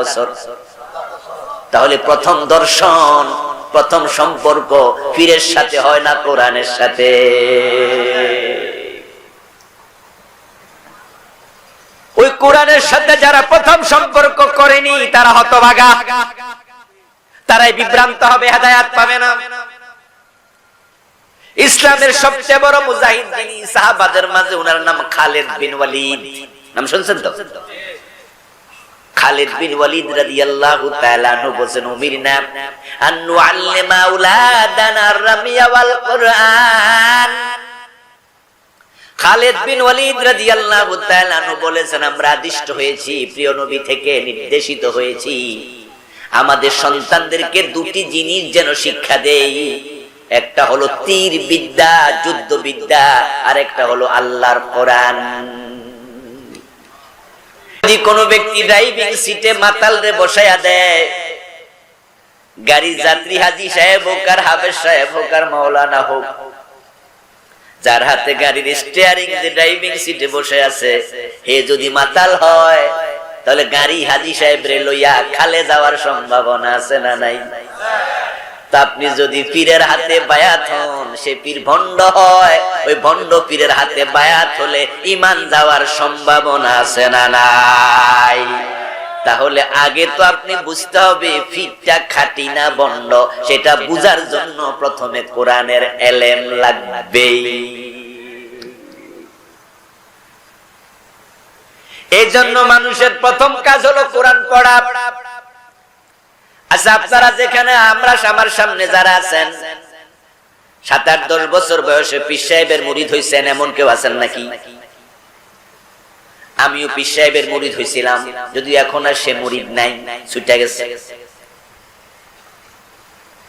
বছর। তাহলে প্রথম দর্শন, প্রথম সম্পর্ক পীরের সাথে হয় না কোরআনের সাথে? ওই কোরআনের সাথে যারা প্রথম সম্পর্ক করেনি, তারা হতভাগা। তারাই বিভ্রান্ত হবে, হেদায়াত পাবে না। ইসলামের সবচেয়ে বড় মুজাহিদ যিনি, সাহাবাদের মাঝে ওনার নাম খালেদ বিন ওয়ালিদ। নাম শুনছেন তো? খালিদ বিন ওয়ালিদ রাদিয়াল্লাহু তাআলা আনহু বলেন উমিরনা আন নুআল্লিমা আওলাদানা রামিয়া ওয়াল কুরআন। খালিদ বিন ওয়ালিদ রাদিয়াল্লাহু তাআলা আনহু বলেছেন, আমরা আদিষ্ট হয়েছি, প্রিয় নবী থেকে নির্দেশিত হয়েছি। আমাদের সন্তানদেরকে দুটি জিনিস যেন শিক্ষা দেই। একটা হলো তীর বিদ্যা যুদ্ধ বিদ্যা আর একটা হলো আল্লাহর কোরআন। যদি কোনো ব্যক্তি ড্রাইভিং সিটে মাতাল রে বসাইয়া দেয়, গাড়ির যাত্রী হাজি সাহেব হোক আর হাফেজ সাহেব হোক আর মাওলানা হোক, যার হাতে গাড়ির স্টিয়ারিং যে ড্রাইভিং সিটে বসে আছে, হে যদি মাতাল হয়, তাহলে গাড়ি হাজি সাহেব রে লইয়া খালে যাওয়ার সম্ভাবনা আছে না নাই? আপনি যদি পীরের হাতে বায়াত হন, সে পীর ভণ্ড হয়। ওই ভণ্ড পীরের হাতে বায়াত হলে ইমান যাওয়ার সম্ভাবনা আছে না নাই? তাহলে আগে তো আপনি বুঝতে হবে ফিটটা খাটি না বন্ড, সেটা বুঝার জন্য প্রথমে কোরআনের এলেম লাগবে এই জন্য মানুষের প্রথম কাজ হলো কোরআন পড়া। আচ্ছা আপনারা যেখানে, আমরা আমার সামনে যারা আছেন, সাত আট দশ বছর বয়সে পীর সাহেবের মুরিদ হয়েছেন এমন কেউ আছেন নাকি? আমিও পীর সাহেবের মুরিদ হয়েছিলাম যদি এখন আর সে মুরিদ নাই, ছুটে গেছে।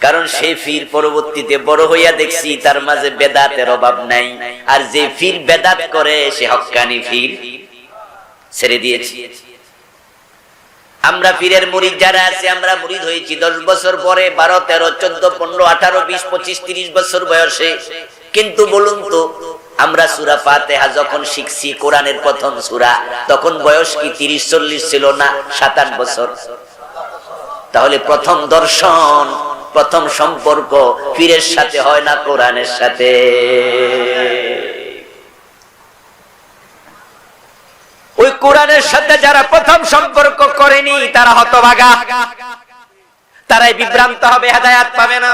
কারণ সে ফির পরবর্তীতে বড় হইয়া দেখছি, তার মাঝে বেদাতের অভাব নাই। আর যে ফির বেদাত করে, সে হক্কানি ফির ছেড়ে দিয়েছি। আমরা পীরের মুরিদ যারা আছে, আমরা মুরিদ হয়েছি দশ বছর পরে, বারো, তেরো, চোদ্দ, পনেরো, আঠারো, বিশ, পঁচিশ, তিরিশ বছর বয়সে। কিন্তু বলুন তো, আমরা সুরা ফাতেহা যখন শিখছি, কোরআনের প্রথম সুরা, তখন বয়স কি তিরিশ, চল্লিশ ছিল না, সাত, আট বছর? তাহলে প্রথম দর্শন, প্রথম সম্পর্ক পীরের সাথে হয় না কোরআনের সাথে ওই কোরআনের সাথে যারা প্রথম সম্পর্ক করেনি, তারা হতভাগা। তারাই বিভ্রান্ত হবে, হেদায়াত পাবে না।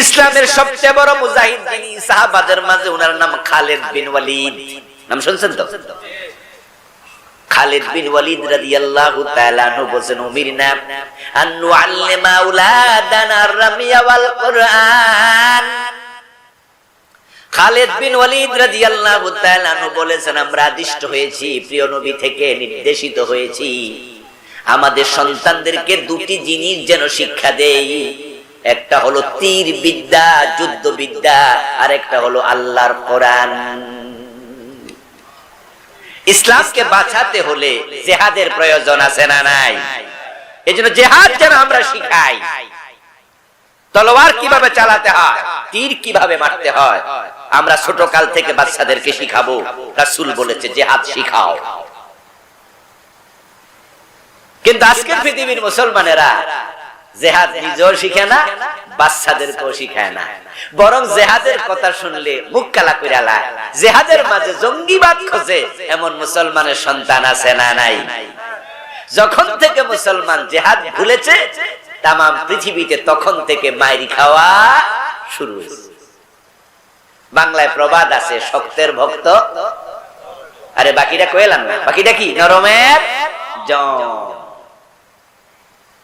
ইসলামের সবচেয়ে বড় মুজাহিদ যিনি, সাহাবাদের মাঝে ওনার নাম খালেদ বিন ওয়ালিদ। নাম শুনছেন তো? খালিদ বিন ওয়ালিদ রাদিয়াল্লাহু তাআলা আনহু বলেন উমিরনা আন নুআল্লিমা আওলাদানা রামিয়া ওয়াল কুরআন। খালেদ বিন ওয়ালিদ রাদিয়াল্লাহু তাআলা বলেছেন, আমরা আদিষ্ট হয়েছি, প্রিয় নবী থেকে নির্দেশিত হয়েছি। আমাদের সন্তানদেরকে দুটি জিনিস যেন শিক্ষা দেই। একটা হলো তীর বিদ্যা, যুদ্ধ বিদ্যা, আর একটা হলো আল্লাহর কোরআন। ইসলামকে বাঁচাতে হলে জেহাদের প্রয়োজন আছে না নাই? এই জন্য জেহাদ যেন আমরা শিখাই। তলোয়ার কীভাবে চালাতে হয়? তীর কীভাবে মারতে হয়? আমরা ছোট কাল থেকে বাচ্চাদেরকে শিখাবো। রাসূল বলেছে, জেহাদ শিখাও। কিন্তু আজকের পৃথিবীর মুসলমানেরা জেহাদ নিজেও শিখে না, বাচ্চাদেরকেও শিখায় না। বরং জেহাদের কথা শুনলে মুখ কালা করে লায়। জেহাদের মাঝে জঙ্গিবাদ খোঁজে, এমন মুসলমানের সন্তান আছে না নাই? যখন থেকে মুসলমান জেহাদ ভুলেছে তাম পৃথিবীতে তখন থেকে মাইরি খাওয়া শুরু বাংলায় প্রবাদ আছে, শক্তের ভক্ত। আরে বাকিটা কয়েলাম না। বাকিটা কি? নরমের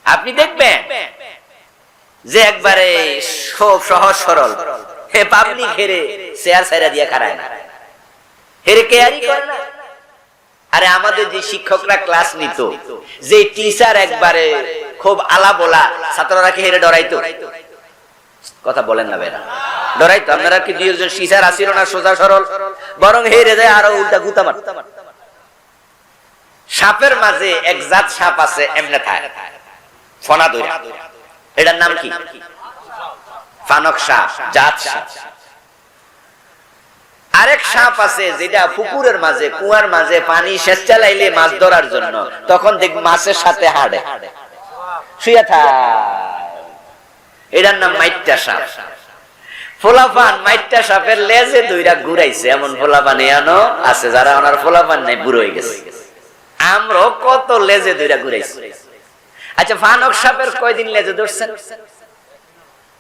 আপনি দেখবেন যে একবারে সহজ সরল। হে পাবলিক হেরে শেয়ার সাইরা দিয়ে খারায় না। হেরে কেয়ারি করে না? আরে আমাদের যে শিক্ষকরা ক্লাস নিত, যে টিচার একবারে খুব আলা বলা ছাত্ররা কি হেরে ডরাইতো? কথা বলেন না বেরা ডরাইতো। আপনারা কি দুই একজন টিচার আসিল না সোজা সরল? বরং হেরে যায় আরও উল্টা গুতা মার সাপের মাঝে এক জাত সাপ আছে, এমনে থাকে ফনা দইরা। এটার নাম কি? ফানক সাপ, জাত সাপ। আরেক সাপ আছে যেটা পুকুরের মাঝে, কুয়ার মাঝে পানি শেষ চালাইলে মাছ ধরার জন্য। তখন দেখ মাছের সাথে হাড়ে। শুয়ে থাক। এটার নাম সাপ। ফোলাপান সাপের লেজে ঘুরাইছে, এমন ফোলাপান এনো আছে, যারা ওনার ফোলাপান নাই, বুড়ো হয়ে গেছে। কত লেজে ঘুরাইছি। আচ্ছা ফানক সাপের কয়দিন লেজে ধরছেন?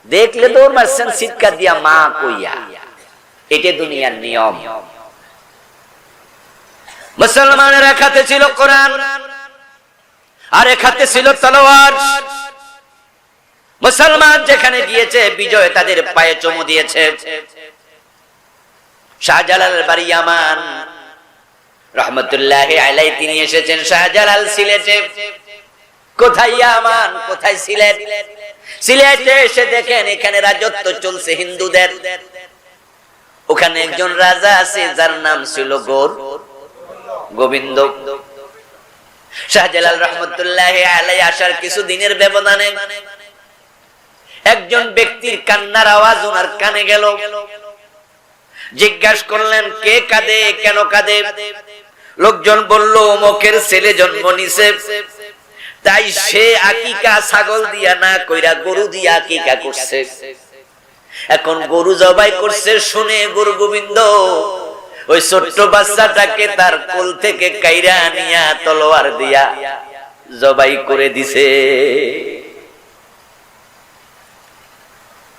দেখলে দৌড় মারছেন চিৎকার দিয়া মা কইয়া। এটা দুনিয়ার নিয়ম। মুসলমানের এক হাতে ছিল কোরআন। আর এক হাতে ছিল তলোয়ার। মুসলমান যেখানে গিয়েছে, বিজয় তাদের পায়ে চমু দিয়েছে। শাহজালাল রহমতুল্লাহ আলাই তিনি এসেছেন শাহজালাল সিলেটে। কোথায় আমান? কোথায় এখানে রাজত্ব চলছে হিন্দুদের। ওখানে একজন রাজা আছে, যার নাম ছিল গোর। গোবিন্দ। শাহজালাল রহমতুল্লাহ আলাই আসার কিছু দিনের ব্যবধানে একজন ব্যক্তির কান্নার আওয়াজ ওনার কানে গেল। জিজ্ঞাসা করলেন, কে কাঁদে? কেন কাঁদে? লোকজন বলল, অমকের ছেলে জন্ম নিছে। তাই সে আকিকা ছাগল দিয়া না কইরা গরু দিয়া আকিকা করছে। এখন গরু জবাই করছে, শুনে গুরু গোবিন্দ ওই ছোট্ট বাচ্চাটাকে তার কোল থেকে কাইরা নিয়া তলোয়ার দিয়া জবাই করে দিছে।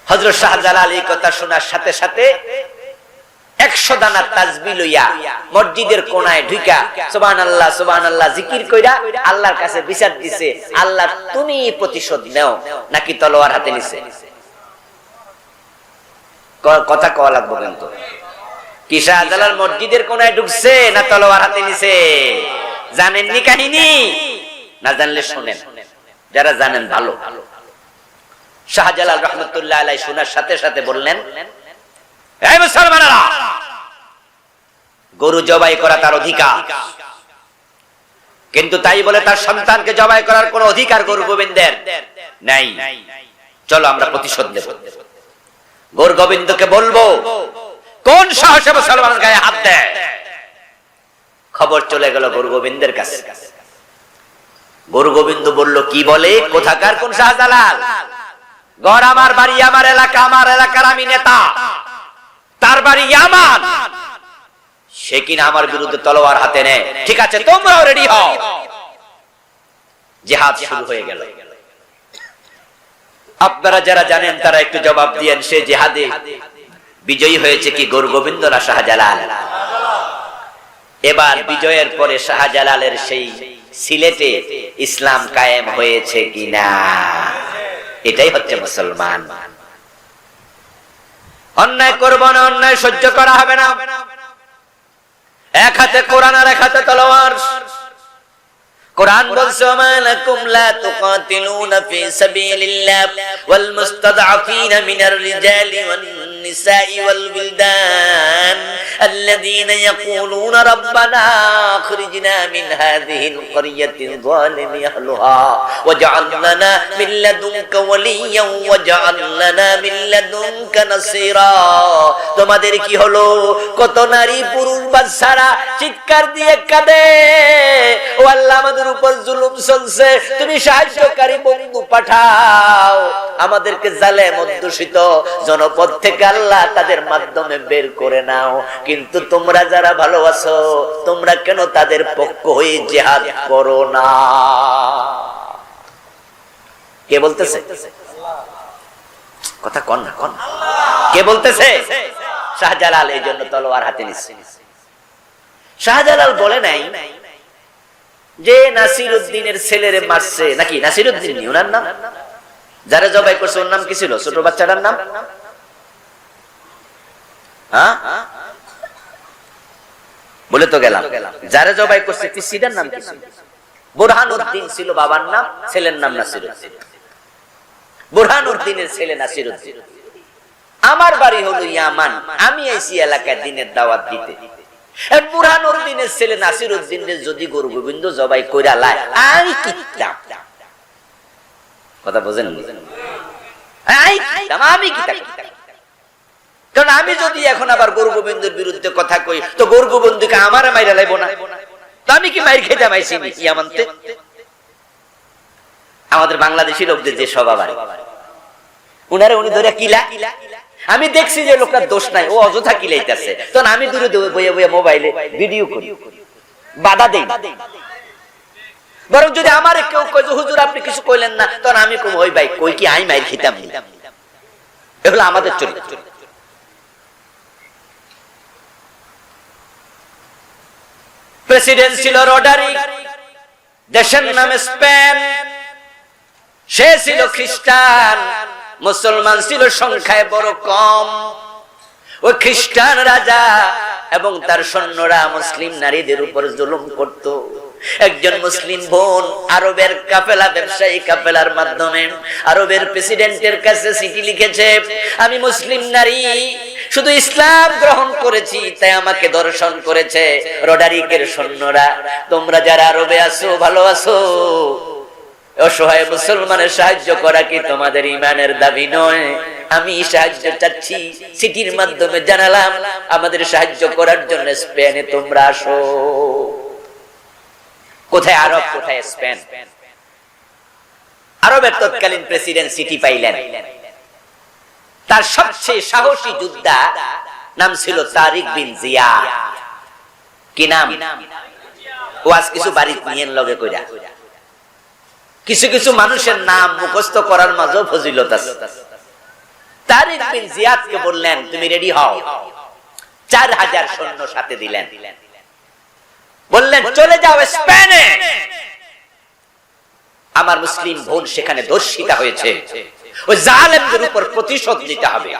হজরত শাহজালাল এই কথা শোনার সাথে সাথে একশো দানা তাজবি লইয়া মসজিদের কোনায় ঢুকা সুবান আল্লাহ সুবান আল্লাহ জিকির কইরা আল্লাহর কাছে বিচার দিছে, আল্লাহ, তুমি প্রতিশোধ নেও। নাকি তলোয়ার হাতে নিছে? কথা কওয়া লাগবো কিন্তু। মসজিদের ঢুকছে না তলোয়ার হাতে নিছে? কাহিনী? না জানলে শোনেন। যারা জানেন, ভালো। শাহজালাল রহমতুল্লাহ আলাই শোনার সাথে সাথে বললেন গরু জবাই করা তার অধিকার। কিন্তু তাই বলে তার সন্তানকে জবাই করার কোন অধিকার গরু গোবিন্দের নাই। চলো আমরা প্রতিশোধ নেব। গরু গোবিন্দকে বলব কোন সাহসে মুসলমান গায়ে হাত দেয়? খবর চলে গেল গরু গোবিন্দের কাছে। গরু গোবিন্দ বলল, কি বলে? কোথাকার কোন শাহজালাল? ঘর আমার বাড়ি, আমার এলাকা, আমার এলাকার আমি নেতা। তার বাড়ি আমার সে কিনা আমার বিরুদ্ধে তলোয়ার হাতে নেয়। ঠিক আছে, তোমরাও রেডি হও। জেহাদ শুরু হয়ে গেল। আপনারা যারা জানেন, তারা একটু জবাব দিয়েন সে জেহাদে। বিজয়ী হয়েছে কি গৌর গোবিন্দ না শাহজালাল? এবার বিজয়ের পরে শাহজালালের সেই সিলেটে ইসলাম কায়েম হয়েছে কিনা? এটাই হচ্ছে মুসলমান। অন্যায় করব না, অন্যায় সহ্য করা হবে না। এক হাতে কোরআন আর এক হাতে তলোয়ার। কোরআন বলছে, ওমা লাকুম লা তুকাতিলুনা ফি সাবিলিল্লাহ ওয়াল মুস্তাদআফিনা মিনার রিজালি ওয়ান নিসাই ওয়াল বিলদান الذين يقولون ربنا اخرجنا من هذه القرية الظالم أهلها واجعل لنا من لدنك وليا واجعل لنا من لدنك نصيرا তোমাদের কি হলো কত নারী পুরুষ বাচ্চারা চিৎকার দিয়ে কাঁদে ও আল্লাহ আমাদের উপর জুলুম চলছে তুমি সাহায্যকারী বন্ধু পাঠাও আমাদেরকে জালে অধ্যুষিত জনপদ থেকে আল্লাহ তাদের মাধ্যমে বের করে নাও। কিন্তু তোমরা যারা ভালো আছো তোমরা কেন তাদের পক্ষ হয়ে জেহাদ করো না? কে বলতেছে? কথা কন না, কন কে বলতেছে? শাহজালাল, এই জন্য তলোয়ার হাতে নিচ্ছে শাহজালাল বলে নাই যে নাসির উদ্দিনের ছেলেরে মারছে। নাকি নাসির উদ্দিন ওনার নাম? যারা জবাই করছে, ওর নাম কি ছিল? ছোট বাচ্চাটার নাম? হ্যাঁ? বলে তো গেলাম, যারা জবাই করছে নাম কি বুরহান উদ্দিন ছিল বাবার নাম, ছেলের নাম বুরহান উদ্দিনের ছেলে আমার বাড়ি হলো ইয়ামান, আমি আইসি এলাকায় দিনের দাওয়াত দিতে। বুরহান উদ্দিনের ছেলে নাসির যদি গরু গোবিন্দ জবাই কইরা কথা বোঝেন? আমি কারণ আমি যদি এখন আবার গরু গোবিন্দর বিরুদ্ধে কথা কই, তো গরু গোবিন্দকে আমার মাইরা লাইব না? তো আমি কি মাইর খেতে মাইছি আমাদের বাংলাদেশি লোকদের যে স্বভাব আর। উনারে উনি ধরে কিলা? আমি দেখছি যে লোকটার দোষ নাই, ও অযথা কিলাইতেছে। তখন আমি দূরে বইয়ে বইয়ে মোবাইলে ভিডিও করি। বাধা দেই। বরং যদি আমার কেউ কয় যে, হুজুর, আপনি কিছু কইলেন না, তখন আমি কই ওই ভাই, কই কি আই মাইর খেতাম এগুলো আমাদের চরিত্র। প্রেসিডেন্ট ছিল রোডারি দেশের নামে স্পেন সে ছিল খ্রিস্টান, মুসলমান ছিল সংখ্যায় বড় কম। ওই খ্রিস্টান রাজা এবং তার সৈন্যরা মুসলিম নারীদের উপর জুলুম করত। একজন মুসলিম বোন আরবের কাফেলা ব্যবসায়ী কাফেলার মাধ্যমে আরবের প্রেসিডেন্টের কাছে চিঠি লিখেছে, আমি মুসলিম নারী শুধু ইসলাম গ্রহণ করেছি, তাই আমাকে দর্শন করেছে রোডারিকের সৈন্যরা। তোমরা যারা আরবে আছো, ভালো আছো? অসহায় মুসলমানের সাহায্য করা কি তোমাদের ইমানের দাবি নয়? আমি সাহায্য চাচ্ছি, চিঠির মাধ্যমে জানালাম, আমাদের সাহায্য করার জন্য স্পেনে তোমরা আসো। কোথায় আরব, কোথায় স্পেন? আরবের তৎকালীন প্রেসিডেন্ট সিটি পাইলেন। তার সবচেয়ে সাহসী যোদ্ধা নাম ছিল তারিক বিন জিয়া কি নাম? ও আজ কিছু বাড়ি নিয়ে লগে কইরা। কিছু কিছু মানুষের নাম মুখস্থ করার মাঝেও ফজিলত আছে। তারিক বিন জিয়াদকে বললেন, তুমি রেডি হও? চার হাজার সৈন্য সাথে দিলেন। বললেন, চলে যাও স্পেনে। আমার মুসলিম বোন সেখানে দর্শিতা হয়েছে। ওই জালেমদের উপর প্রতিশোধ নিতে হবে।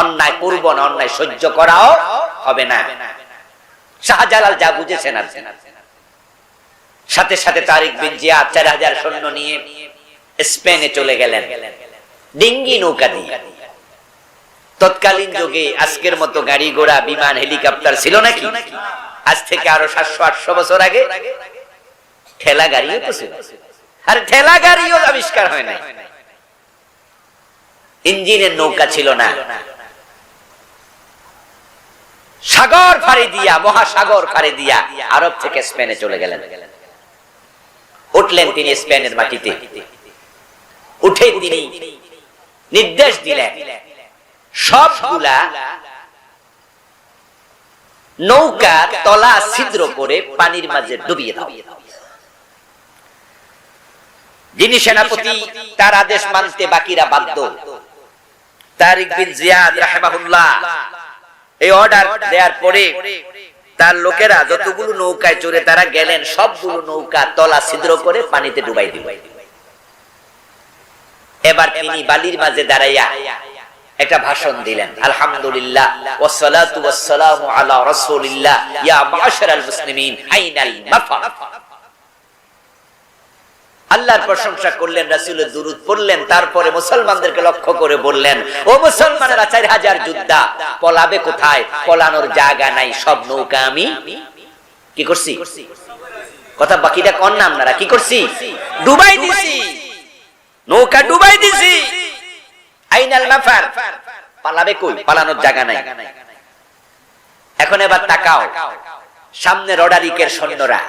অন্যায় করব না, অন্যায় সহ্য করাও হবে না। শাহজালাল যা বুঝেছেন আর সাথে সাথে তারিক বিন চার হাজার সৈন্য নিয়ে স্পেনে চলে গেলেন। ডিঙ্গি নৌকা দিয়ে। তৎকালীন যুগে আজকের মতো গাড়ি ঘোড়া, বিমান, হেলিকপ্টার ছিল নাকি? আজ থেকে আরও সাতশো, আটশো বছর আগে ঠেলা গাড়িও তো ছিল। আর ঠেলা গাড়িও আবিষ্কার হয় নাই। ইঞ্জিনের নৌকা ছিল না। সাগর ফাড়ি দিয়া মহাসাগর ফাড়ি দিয়া আরব থেকে স্পেনে চলে গেলেন। উঠলেন তিনি স্পেনের মাটিতে। উঠে তিনি নির্দেশ দিলেন। সবগুলা নৌকা তলা ছিদ্র করে পানির মাঝে ডুবিয়ে দাও। যিনি সেনাপতি তার আদেশ মানতে বাকিরা বাধ্য। তারিক বিন জিয়াদ রাহেমাহুল্লাহ। এই অর্ডার দেওয়ার পরে তার লোকেরা যতগুলো নৌকায় চড়ে তারা গেলেন, সবগুলো নৌকা তলা ছিদ্র করে পানিতে ডুবাই দিল। এবার তিনি বালির মাঝে দাঁড়াইয়া একটা ভাষণ দিলেন, আলহামদুলিল্লাহ ওয়াসসালাতু ওয়াসসালামু আলা রাসূলিল্লাহ, ইয়া মাশারাল মুসলিমিন, আইনাল মাফা। আল্লাহর প্রশংসা করলেন, রাসূলের দুরূদ পড়লেন, তারপরে মুসলমানদেরকে লক্ষ্য করে বললেন, ও মুসলমানেরা চার হাজার যোদ্ধা, পলাবে কোথায়? পলানোর জায়গা নাই, সব নৌকা আমি কি করছি? কথা বাকিটা কন না আপনারা, কি করছি? ডুবাই দিছি। নৌকা ডুবাই দিছি। আইনাল মাফার। পালাবে কই? পালানোর জায়গা নাই। এখন এবার তাকাও। সামনে রডারিকের সৈন্যরা।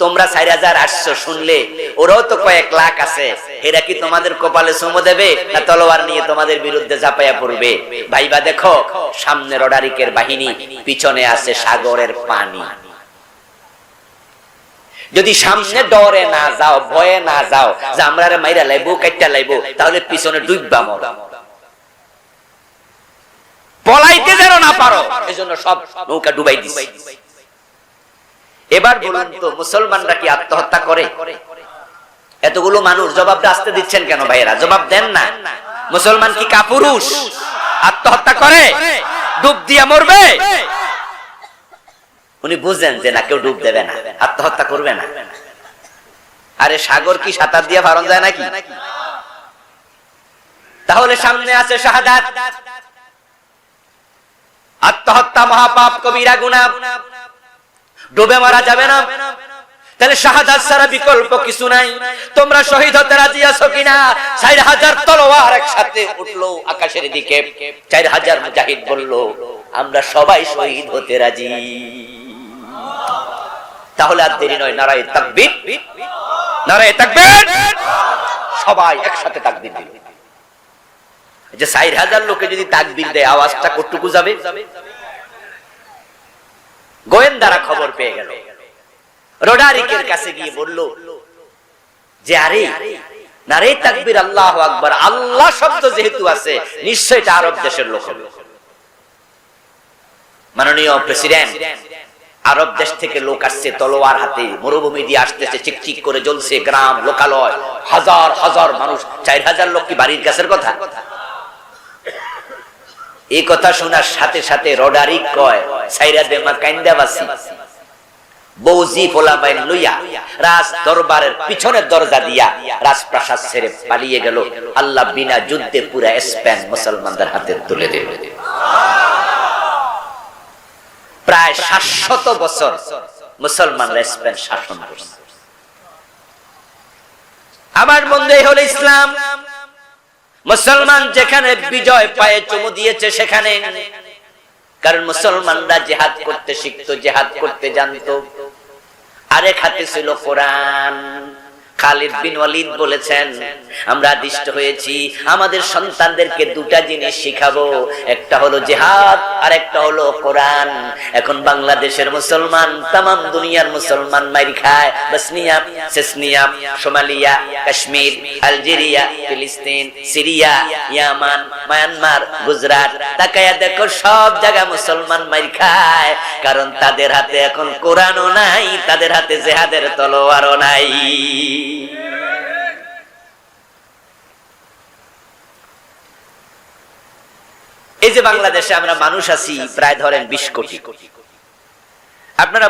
তোমরা চার হাজার আটশো শুনলে, ওরাও তো কয়েক লাখ আছে। এরা কি তোমাদের কপালে চুমো দেবে, না তলোয়ার নিয়ে তোমাদের বিরুদ্ধে ঝাঁপাইয়া পড়বে? ভাইবা দেখো সামনে রডারিকের বাহিনী, পিছনে আছে সাগরের পানি। যদি সামনে ডরে না যাও, ভয়ে না যাও, যে আমরা মাইরা লাইবো কাইটা লাইবো, তাহলে পিছনে ডুববা মর। পলাইতে যেন না পারো, এজন্য সব নৌকা ডুবাই দিছে। এবার বলুন তো মুসলমানরা কি আত্মহত্যা করে? এতগুলো মানুষ জবাবটা আসতে দিচ্ছেন কেন ভাইয়েরা? জবাব দেন না। মুসলমান কি কাপুরুষ? আত্মহত্যা করে? ডুব দিয়া মরবে? উনি বুঝেন যে না কেউ ডুব দেবে না আত্মহত্যা করবে না। আরে সাগর কি সাঁতার দিয়ে ফারন যায় নাকি? তাহলে সামনে আছে শাহাদাত। আত্মহত্যা মহাপাপ কবিরা গুণা ডুবে মারা যাবে না। তাহলে শাহাদাত ছাড়া বিকল্প কিছু নাই। তোমরা শহীদ হতে রাজি আছো কিনা? চার হাজার তলোয়ার একসাথে উঠল আকাশের দিকে। চার হাজার মুজাহিদ বলল, আমরা সবাই শহীদ হতে রাজি। তাহলে আর দেরি নয়, নারায় তাকবীর। নারায় তাকবীর। সবাই একসাথে তাকবীর দিল। যে চার হাজার লোকে যদি তাকবীর দেয়, আওয়াজটা কতটুকু যাবে? গোয়েন্দারা খবর পেয়ে গেল। রোডারিকের কাছে গিয়ে বলল, যে আরে নারে তাকবীর, আল্লাহ আকবার, আল্লাহ শব্দ যেহেতু আছে, নিশ্চয় এটা আরব দেশের লোক মাননীয় প্রেসিডেন্ট, আরব দেশ থেকে লোক আসছে, তলোয়ার হাতে, মরুভূমি দিয়ে আসতেছে, চিকচিক করে জ্বলছে গ্রাম, লোকালয়, হাজার হাজার মানুষ, চার হাজার লোক কি বাড়ির কাছের কথা? এই কথা শোনার সাথে সাথে রডারিক কয় সাইরা দেমা কাইন্দাবাসী। বৌজি পোলাবাইন লইয়া রাজ দরবারের পিছনের দরজা দিয়া রাজপ্রাসাদ ছেড়ে পালিয়ে গেল। আল্লাহ বিনা যুদ্ধে পুরা স্পেন মুসলমানদের হাতে তুলে দেবে প্রায় সাতশত বছর মুসলমানরা স্পেন শাসন করছে। আমার বন্ধু হলো ইসলাম। মুসলমান যেখানে বিজয় পায়ে চুমু দিয়েছে সেখানে। কারণ মুসলমানরা জেহাদ করতে শিখতো, জেহাদ করতে জানতো। আরেক হাতে ছিল কোরআন। খালিদ বিন ওয়ালিদ বলেছেন, আমরা আদিষ্ট হয়েছি, আমাদের সন্তানদেরকে দুটা জিনিস শিখাবো। একটা হলো জেহাদ আর একটা হলো কোরআন। এখন বাংলাদেশের মুসলমান তাম দুনিয়ার মুসলমান মাইর খায়। সোমালিয়া, কাশ্মীর, আলজেরিয়া, ফিলিস্তিন, সিরিয়া, ইয়ামান, মায়ানমার, গুজরাট। তাকায়া দেখো, সব জায়গা মুসলমান মাইর খায়। কারণ তাদের হাতে এখন কোরআনও নাই, তাদের হাতে জেহাদের তলোয়ারও নাই। এই যে বাংলাদেশে আমরা মানুষ আছি প্রায় ধরেন বিশ কোটি। আপনারা